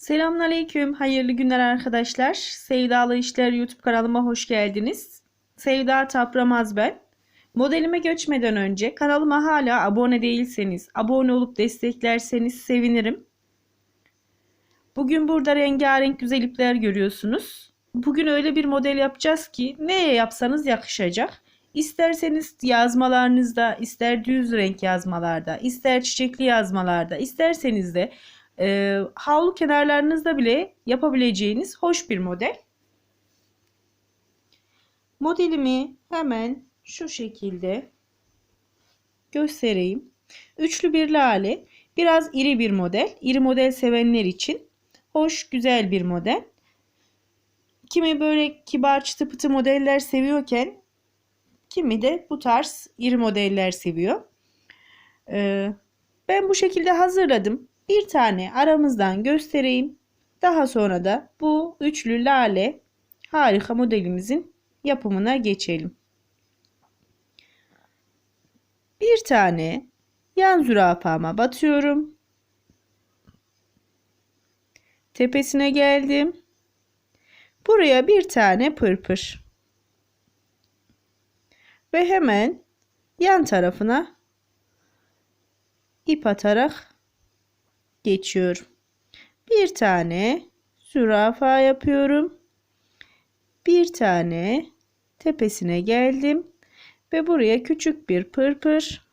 Selamünaleyküm. Hayırlı günler arkadaşlar. Sevdalı İşler YouTube kanalıma hoş geldiniz. Sevda Tapramaz ben. Modelime geçmeden önce kanalıma hala abone değilseniz, abone olup desteklerseniz sevinirim. Bugün burada rengarenk güzel ipler görüyorsunuz. Bugün öyle bir model yapacağız ki neye yapsanız yakışacak. İsterseniz yazmalarınızda, ister düz renk yazmalarda, ister çiçekli yazmalarda, isterseniz de e, havlu kenarlarınızda bile yapabileceğiniz hoş bir model. Modelimi hemen şu şekilde göstereyim. Üçlü bir lale. Biraz iri bir model. İri model sevenler için hoş, güzel bir model. Kimi böyle kibar çıtı pıtı modeller seviyorken kimi de bu tarz iri modeller seviyor. Ee, ben bu şekilde hazırladım. Bir tane aramızdan göstereyim. Daha sonra da bu üçlü lale harika modelimizin yapımına geçelim. Bir tane yan zürafama batıyorum. Tepesine geldim. Buraya bir tane pırpır. Ve hemen yan tarafına ip atarak geçiyorum. Bir tane zürafa yapıyorum. Bir tane tepesine geldim ve buraya küçük bir pırpır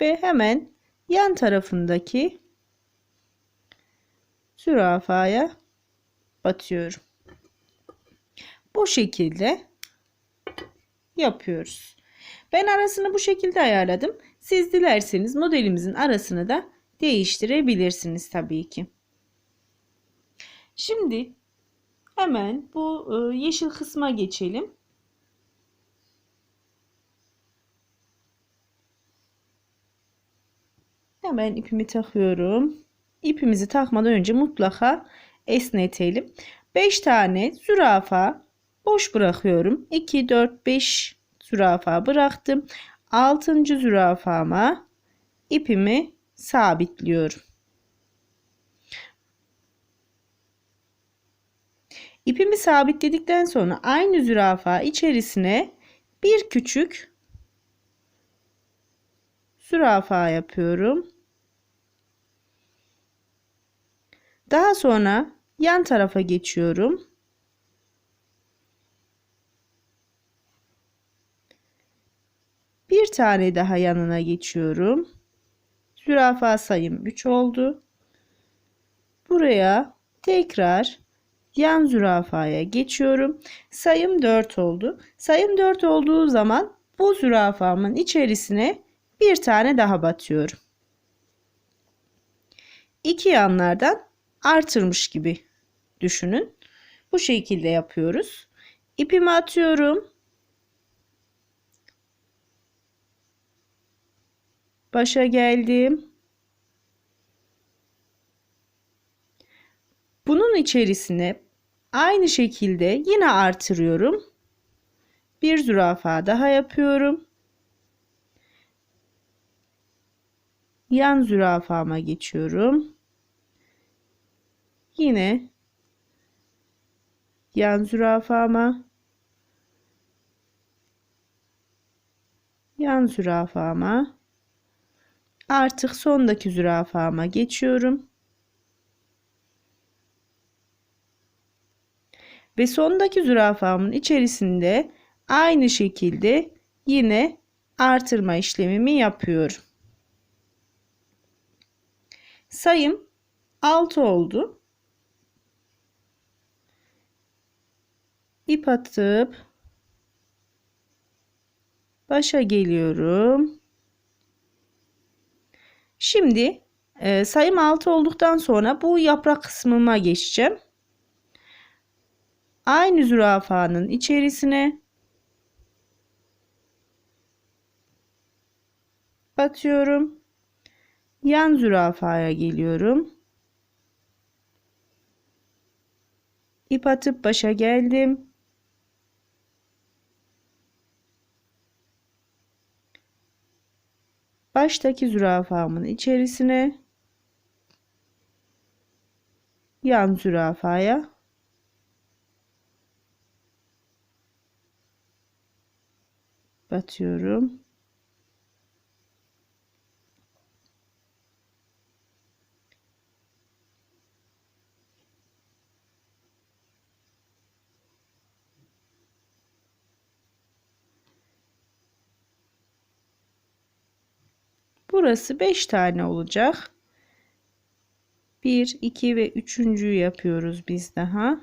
ve hemen yan tarafındaki zürafaya batıyorum. Bu şekilde yapıyoruz. Ben arasını bu şekilde ayarladım. Siz dilerseniz modelimizin arasını da değiştirebilirsiniz tabii ki. Şimdi hemen bu e, yeşil kısma geçelim. Hemen ipimi takıyorum. İpimizi takmadan önce mutlaka esnetelim. 5 tane zürafa boş bırakıyorum. 2, 4, 5 zürafa bıraktım. 6. zürafama ipimi sabitliyorum. İpimi sabitledikten sonra aynı zürafa içerisine bir küçük zürafa yapıyorum. Daha sonra yan tarafa geçiyorum. Bir tane daha yanına geçiyorum. Zürafa sayım 3 oldu. Buraya tekrar yan zürafaya geçiyorum. Sayım 4 oldu. Sayım 4 olduğu zaman bu zürafamın içerisine bir tane daha batıyorum. İki yanlardan artırmış gibi düşünün. Bu şekilde yapıyoruz. İpimi atıyorum. Başa geldim. Bunun içerisine aynı şekilde yine artırıyorum. Bir zürafa daha yapıyorum. Yan zürafama geçiyorum. Yine yan zürafama yan zürafama artık sondaki zürafama geçiyorum. Ve sondaki zürafamın içerisinde aynı şekilde yine artırma işlemimi yapıyorum. Sayım 6 oldu. İp atıp başa geliyorum. Şimdi e, sayım 6 olduktan sonra bu yaprak kısmıma geçeceğim. Aynı zürafanın içerisine batıyorum. Yan zürafaya geliyorum. İp atıp başa geldim. baştaki zürafamın içerisine yan zürafaya batıyorum. Burası 5 tane olacak. 1, 2 ve 3.'ü yapıyoruz biz daha.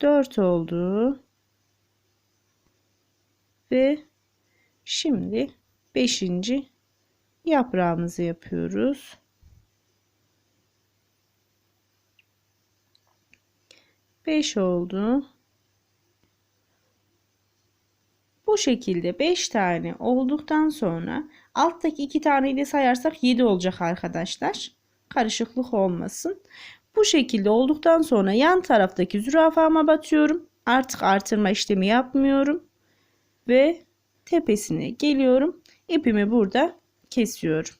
Dört oldu. Ve şimdi beşinci yaprağımızı yapıyoruz. 5 oldu. Bu şekilde 5 tane olduktan sonra alttaki 2 taneyi de sayarsak 7 olacak arkadaşlar. Karışıklık olmasın. Bu şekilde olduktan sonra yan taraftaki zürafama batıyorum. Artık artırma işlemi yapmıyorum. Ve tepesine geliyorum. İpimi burada kesiyorum.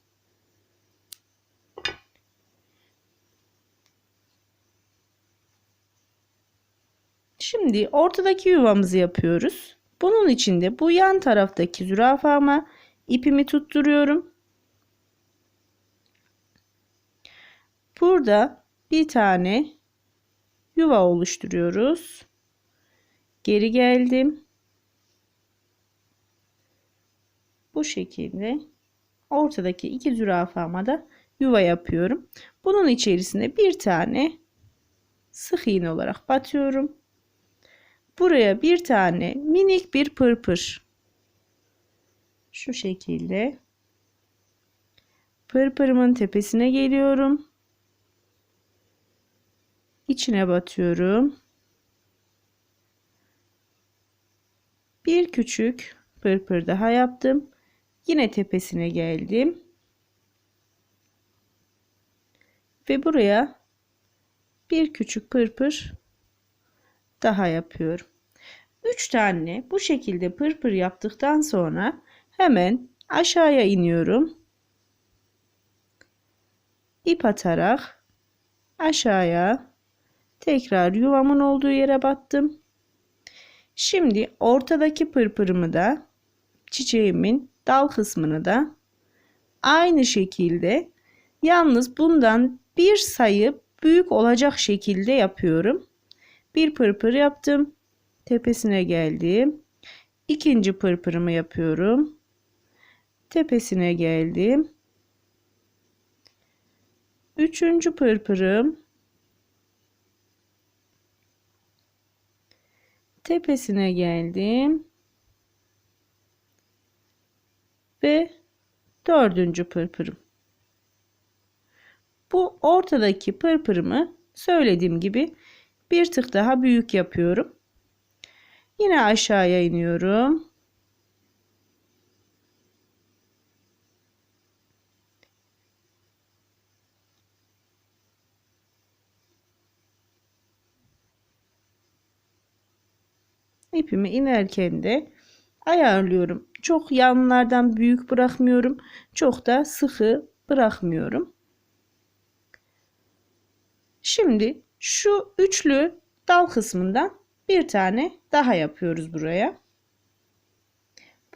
Şimdi ortadaki yuvamızı yapıyoruz. Bunun için de bu yan taraftaki zürafama ipimi tutturuyorum. Burada bir tane yuva oluşturuyoruz. Geri geldim. Bu şekilde ortadaki iki zürafama da yuva yapıyorum. Bunun içerisine bir tane sık iğne olarak batıyorum. Buraya bir tane minik bir pırpır. Şu şekilde. Pırpırımın tepesine geliyorum. İçine batıyorum. Bir küçük pırpır daha yaptım. Yine tepesine geldim. Ve buraya bir küçük pırpır daha yapıyorum. 3 tane bu şekilde pırpır yaptıktan sonra hemen aşağıya iniyorum. İp atarak aşağıya tekrar yuvamın olduğu yere battım. Şimdi ortadaki pırpırımı da çiçeğimin dal kısmını da aynı şekilde yalnız bundan bir sayı büyük olacak şekilde yapıyorum. Bir pırpır yaptım. Tepesine geldim. İkinci pırpırımı yapıyorum. Tepesine geldim. Üçüncü pırpırım. Tepesine geldim. Ve dördüncü pırpırım. Bu ortadaki pırpırımı söylediğim gibi bir tık daha büyük yapıyorum. Yine aşağıya iniyorum. İpimi inerken de ayarlıyorum. Çok yanlardan büyük bırakmıyorum. Çok da sıkı bırakmıyorum. Şimdi şu üçlü dal kısmından bir tane daha yapıyoruz buraya.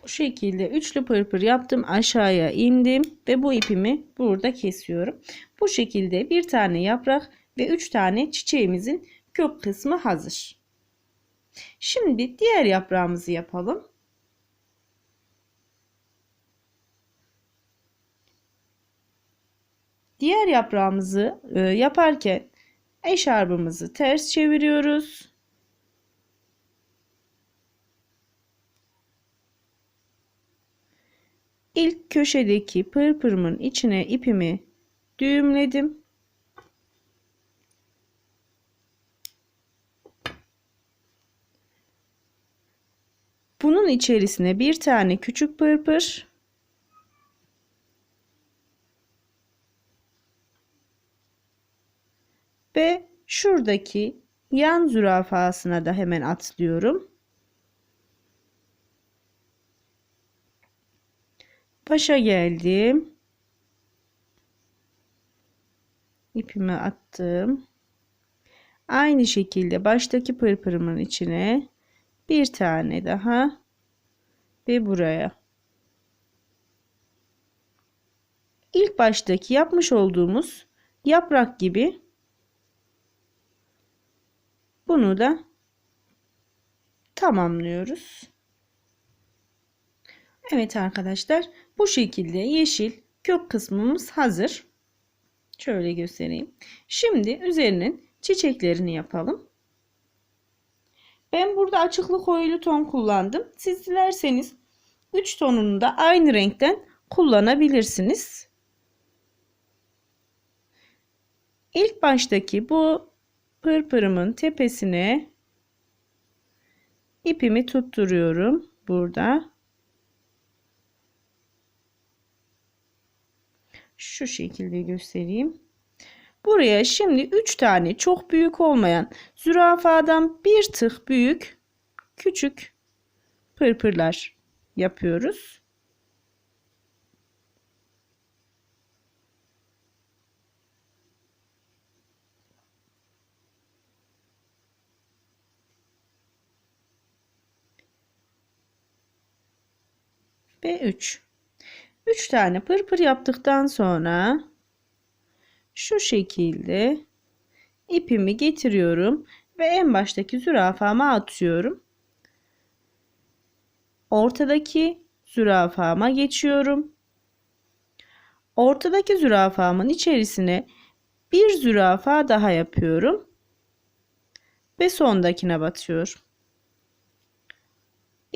Bu şekilde üçlü pırpır yaptım. Aşağıya indim ve bu ipimi burada kesiyorum. Bu şekilde bir tane yaprak ve üç tane çiçeğimizin kök kısmı hazır. Şimdi diğer yaprağımızı yapalım. Diğer yaprağımızı e, yaparken eşarbımızı ters çeviriyoruz. İlk köşedeki pırpırımın içine ipimi düğümledim. Bunun içerisine bir tane küçük pırpır ve şuradaki Yan zürafasına da hemen atlıyorum. Başa geldim. İpimi attım. Aynı şekilde baştaki pırpırımın içine bir tane daha ve buraya. İlk baştaki yapmış olduğumuz yaprak gibi bunu da tamamlıyoruz. Evet arkadaşlar bu şekilde yeşil kök kısmımız hazır. Şöyle göstereyim. Şimdi üzerinin çiçeklerini yapalım. Ben burada açıklı koyulu ton kullandım. Siz dilerseniz 3 tonunu da aynı renkten kullanabilirsiniz. İlk baştaki bu pırpırımın tepesine ipimi tutturuyorum burada. Şu şekilde göstereyim. Buraya şimdi 3 tane çok büyük olmayan zürafadan bir tık büyük küçük pırpırlar yapıyoruz. Ve 3. 3 tane pırpır yaptıktan sonra şu şekilde ipimi getiriyorum ve en baştaki zürafama atıyorum. Ortadaki zürafama geçiyorum. Ortadaki zürafamın içerisine bir zürafa daha yapıyorum. Ve sondakine batıyorum.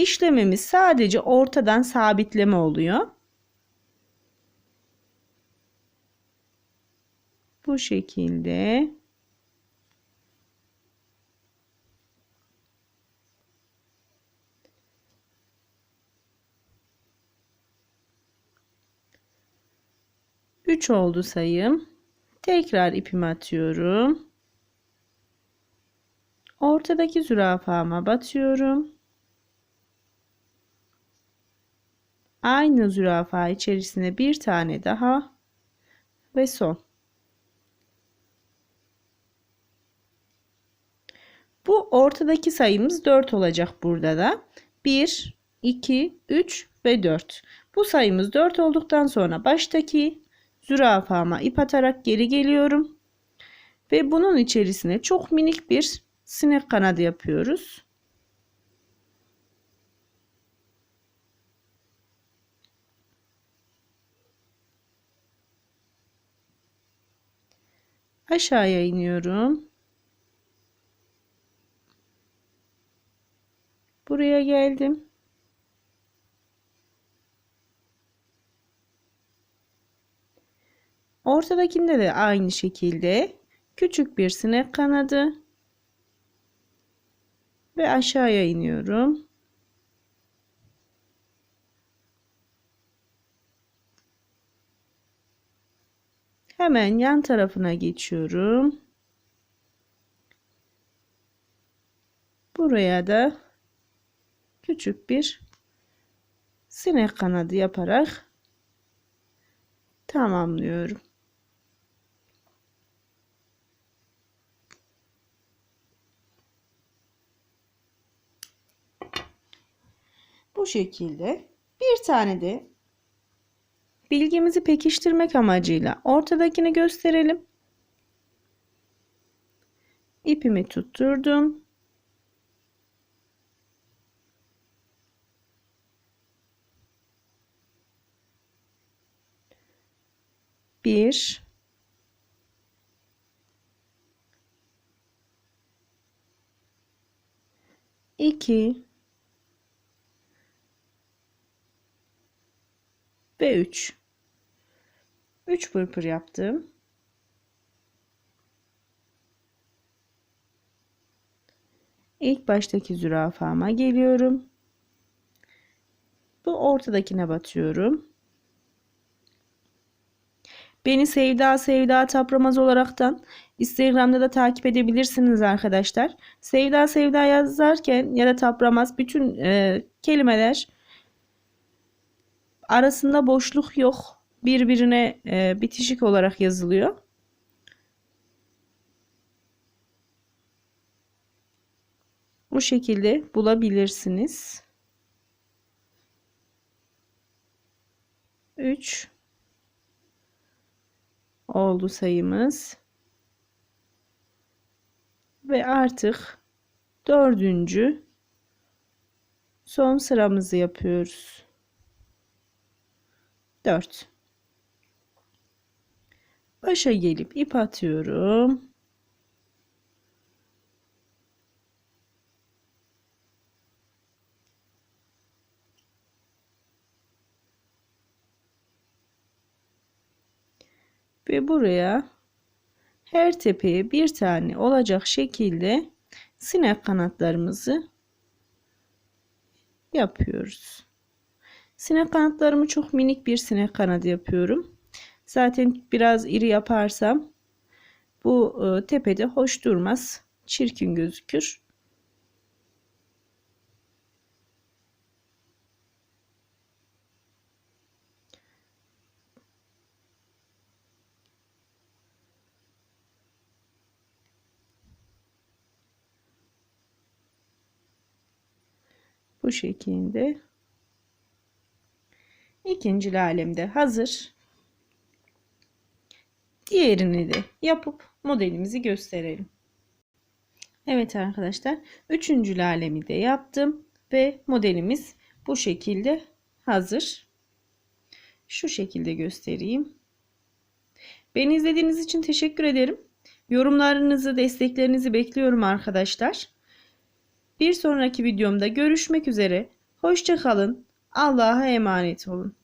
İşlemimiz sadece ortadan sabitleme oluyor. Bu şekilde Üç oldu sayım. Tekrar ipimi atıyorum. Ortadaki zürafama batıyorum. Aynı zürafa içerisine bir tane daha ve son. Bu ortadaki sayımız 4 olacak burada da. 1, 2, 3 ve 4. Bu sayımız 4 olduktan sonra baştaki zürafama ip atarak geri geliyorum. Ve bunun içerisine çok minik bir sinek kanadı yapıyoruz. Aşağıya iniyorum. Buraya geldim. Ortadakinde de aynı şekilde küçük bir sinek kanadı ve aşağıya iniyorum. Hemen yan tarafına geçiyorum. Buraya da küçük bir sinek kanadı yaparak tamamlıyorum. Bu şekilde bir tane de bilgimizi pekiştirmek amacıyla ortadakini gösterelim. İpimi tutturdum. Bir, iki ve üç. Üç pırpır yaptım. İlk baştaki zürafama geliyorum. Bu ortadakine batıyorum. Beni Sevda Sevda Tapramaz olaraktan Instagram'da da takip edebilirsiniz arkadaşlar. Sevda Sevda yazarken ya da Tapramaz bütün e, kelimeler arasında boşluk yok. Birbirine e, bitişik olarak yazılıyor. Bu şekilde bulabilirsiniz. 3 oldu sayımız. Ve artık dördüncü son sıramızı yapıyoruz. 4 Başa gelip ip atıyorum. Ve buraya her tepeye bir tane olacak şekilde sinek kanatlarımızı yapıyoruz. Sinek kanatlarımı çok minik bir sinek kanadı yapıyorum. Zaten biraz iri yaparsam bu e, tepede hoş durmaz. Çirkin gözükür. Bu şekilde. İkinci lalemde hazır. Diğerini de yapıp modelimizi gösterelim. Evet arkadaşlar. Üçüncü lalemi de yaptım. Ve modelimiz bu şekilde hazır. Şu şekilde göstereyim. Beni izlediğiniz için teşekkür ederim. Yorumlarınızı, desteklerinizi bekliyorum arkadaşlar. Bir sonraki videomda görüşmek üzere. Hoşçakalın. Allah'a emanet olun.